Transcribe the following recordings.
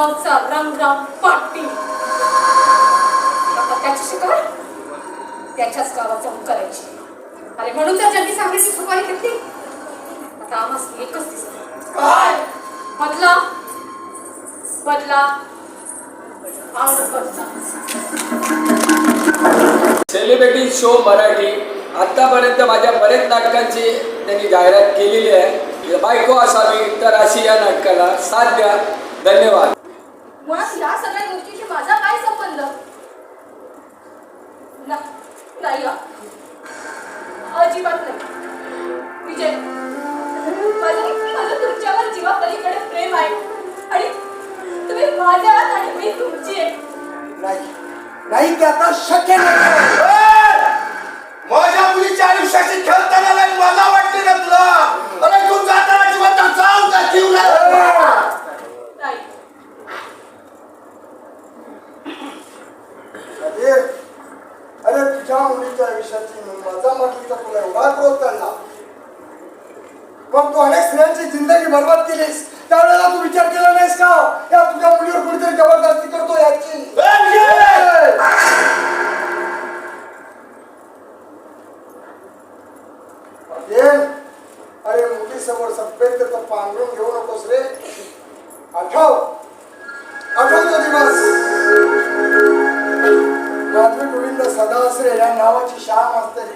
गावचा रंगराव पाटील. आता त्याची शिकार त्याच्याच गावात जाऊन करायची. अरे म्हणून तर ज्यांनी सांगितली सुपारी घेतली. आता आम्हाला एकच दिसत काय? बदला. बदला. Celebrity show Marathi. आतापर्यंत माझ्या बरेच नाटकांची त्यांनी जाहिरात केलेली आहे. बायको असावी तर अशी या नाटकाला साथ द्या. धन्यवाद. मुळात या सगळ्या गोष्टीशी माझा काय संबंध? ना- नाही. अजिबात नाही. विजय माझं तुमच्यावर जीवापलीकडे प्रेम आहे. आणि तुम्ही माझ्या आणि मी तुमची आहे. नाही नाही ते आता शक्य नाही. माझ्या मुलीच्या आयुष्याशी खेळताना नाही मला वाटते ना तुला अरे तू जाताना जिवंत जाऊ का जीव नाही अरे अरे तुझ्या मुलीच्या आयुष्याची माझा म्हटली तर तुला एवढा क्रोध काढला मग तू अनेक स्त्रियांची जिंदगी बरबाद केलीस. त्यावेळेला तू विचार केला नाहीस का? या तुझ्या मुलीवर कुठेतरी जबरदस्ती करतो याची. अरे अरे मुलीसमोर सभ्यते तर पांघरून घेऊ नकोस रे. आठव. आठव तो दिवस रात्री गोविंद सदाश्रे या नावाची शाळा असते.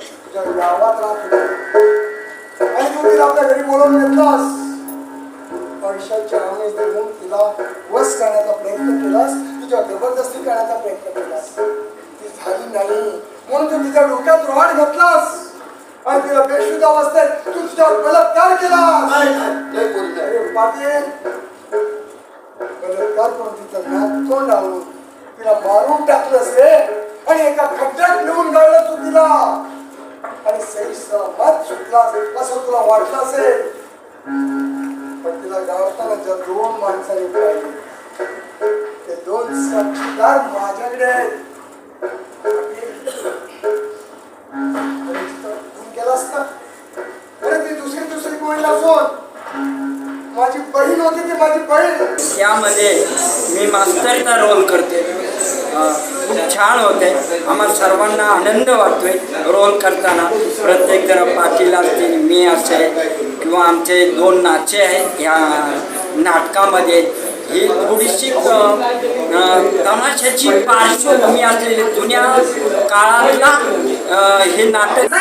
तुझ्या गावात राहत. बोलवून घेतलास. पैशाच्या आमिष देऊन तिला वस करण्याचा प्रयत्न केलास. तिच्या जबरदस्ती करण्याचा प्रयत्न केलास. ती झाली नाही. म्हणून तू तिच्या डोक्यात रोहाड घातलास. आणि तिला बेशुद्ध अवस्थेत तू तुझ्यावर बलात्कार केला बलात्कार करून तिचं नाक तोंड आवडून तिला मारून टाकलंस रे. आणि एका खड्ड्यात नेऊन गाळलं तू तिला. आणि सही मत सुटलास असं तुला वाटलं असेल. पण तिला गावताना ज्या दोन माणसांनी पाहिजे ते दोन साक्षीदार माझ्याकडे आहेत. अरे ती दुसरी दुसरी कोणला फोन. माझी बहीण होती ती माझी बहीण. यामध्ये मी मास्तरचा रोल करते. खूप छान होते. आम्हाला सर्वांना आनंद वाटतोय रोल करताना. प्रत्येक जर पाटील असतील मी असे किंवा आमचे दोन नाचे आहेत ह्या नाटकामध्ये. ही थोडीशी तमाशाची पार्श्वभूमी असलेली जुन्या काळातला हे नाटक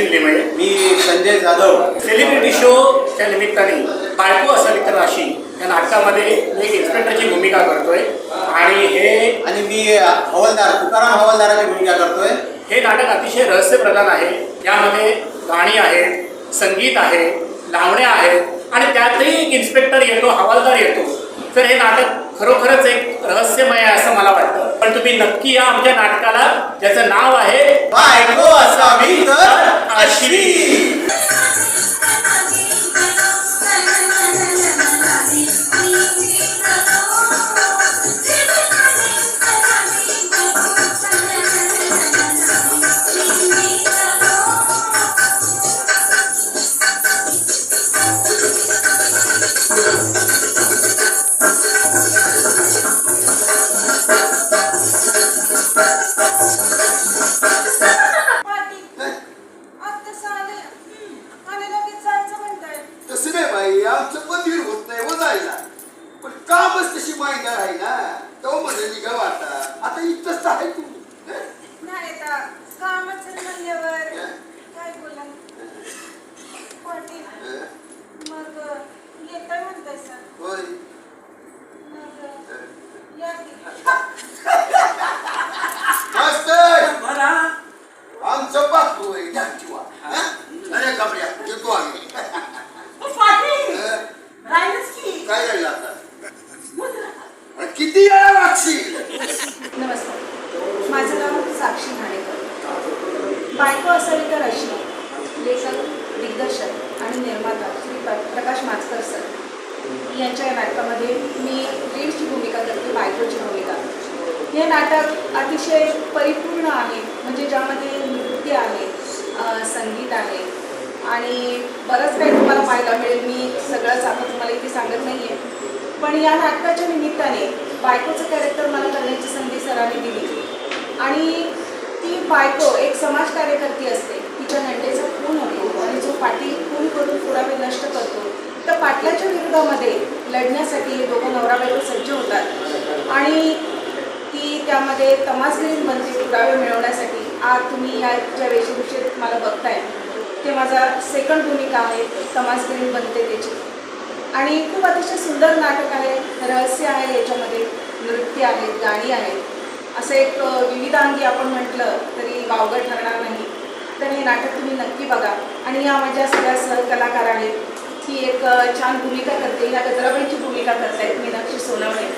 सचिन लिमये मी संजय जाधव. सेलिब्रिटी शोच्या निमित्ताने बायको असावी तर अशी या नाटकामध्ये मी एक इन्स्पेक्टरची भूमिका करतोय. आणि हे आणि मी हवालदार तुकाराम हवालदाराची भूमिका करतोय. हे नाटक अतिशय रहस्यप्रधान आहे. यामध्ये गाणी आहेत संगीत आहे लावण्या आहेत आणि त्यातही एक इन्स्पेक्टर येतो हवालदार येतो. तर हे नाटक खरोखरच एक रहस्यमय आहे असं मला वाटतं. पण तुम्ही नक्की या आमच्या नाटकाला ज्याचं नाव आहे बायको असावी तर अश्वी. नाही आमचं मंदिर होत नाही व जायला पण कामच तशी माहिती आहे ना. तो म्हणजे निघा वाटा. आता इथंच आहे तू. नाही आता कामच म्हणल्यावर काय बोला पाटील मग येतोय म्हणताय सर होय मग या की. मस्त बरा आमचं बापू आहे जानकी वा हा? अरे कपड्या येतो आम्ही हं? काय राहिलं आता अरे किती वेळा वागशील नमस्कार माझं नाव साक्षी घाणेकर कविता रचना लेखक दिग्दर्शक आणि निर्माता श्री प्रकाश माचकर सर. यांच्या या नाटकामध्ये मी लीडची भूमिका करते बायकोची भूमिका हे नाटक अतिशय परिपूर्ण आहे म्हणजे ज्यामध्ये नृत्य आहे संगीत आहे आणि बरंच काही तुम्हाला पाहायला मिळेल. मी सगळंच आता तुम्हाला इथे सांगत नाही आहे पण या नाटकाच्या निमित्ताने बायकोचं कॅरेक्टर मला करण्याची संधी सरांनी दिली. आणि ती बायको एक समाज कार्यकर्ती असते तिच्या नंटेचा खून होतो आणि जो पाटील खून करून पुरावे नष्ट करतो त्या पाटलाच्या लढण्यासाठी हे दोघं नवरा बायको सज्ज होतात. आणि ती त्यामध्ये तमासगिरी बनते पुरावे मिळवण्यासाठी. आज तुम्ही या ज्या वेशभूषेत मला बघताय ते माझा सेकंड भूमिका आहे तमासगिरी बनते त्याची. आणि खूप अतिशय सुंदर नाटक आहे रहस्य आहे याच्यामध्ये नृत्य आहेत गाणी आहेत. असं एक विविधांगी आपण म्हटलं तरी वावगं ठरणार नाही. तर हे नाटक तुम्ही नक्की बघा. आणि या माझ्या सगळ्या सहकलाकार आहेत. ही एक छान भूमिका करते. ह्या गजराबाईची भूमिका करतायत मीनाक्षी सोनावणे.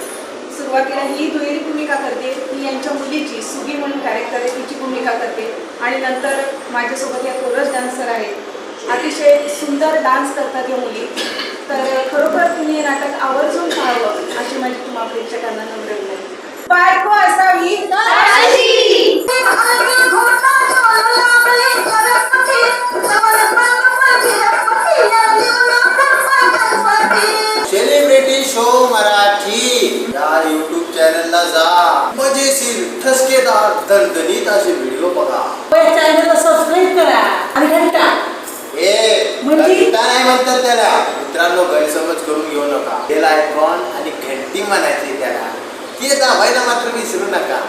सुरुवातीला ही दुहेरी भूमिका करते. ही यांच्या मुलीची सुगी म्हणून कॅरेक्टर आहे तिची भूमिका करते. आणि नंतर माझ्यासोबत या कोरस डान्सर आहेत. अतिशय सुंदर डान्स करतात या मुली. तर खरोखर तुम्ही हे नाटक आवर्जून पाहावं अशी माझी तुम्हा प्रेक्षकांना नम्र विनंती. बायको असावी दणदणीत असे व्हिडिओ बघा. चॅनलला सबस्क्राईब करा आणि घंटा. ए म्हणजे? घंटा नाही म्हणतात त्याला. मित्रांनो गैरसमज करून घेऊ नका. बेल आयकॉन आणि घंटी म्हणायची त्याला. ती दाबायला मात्र विसरू नका.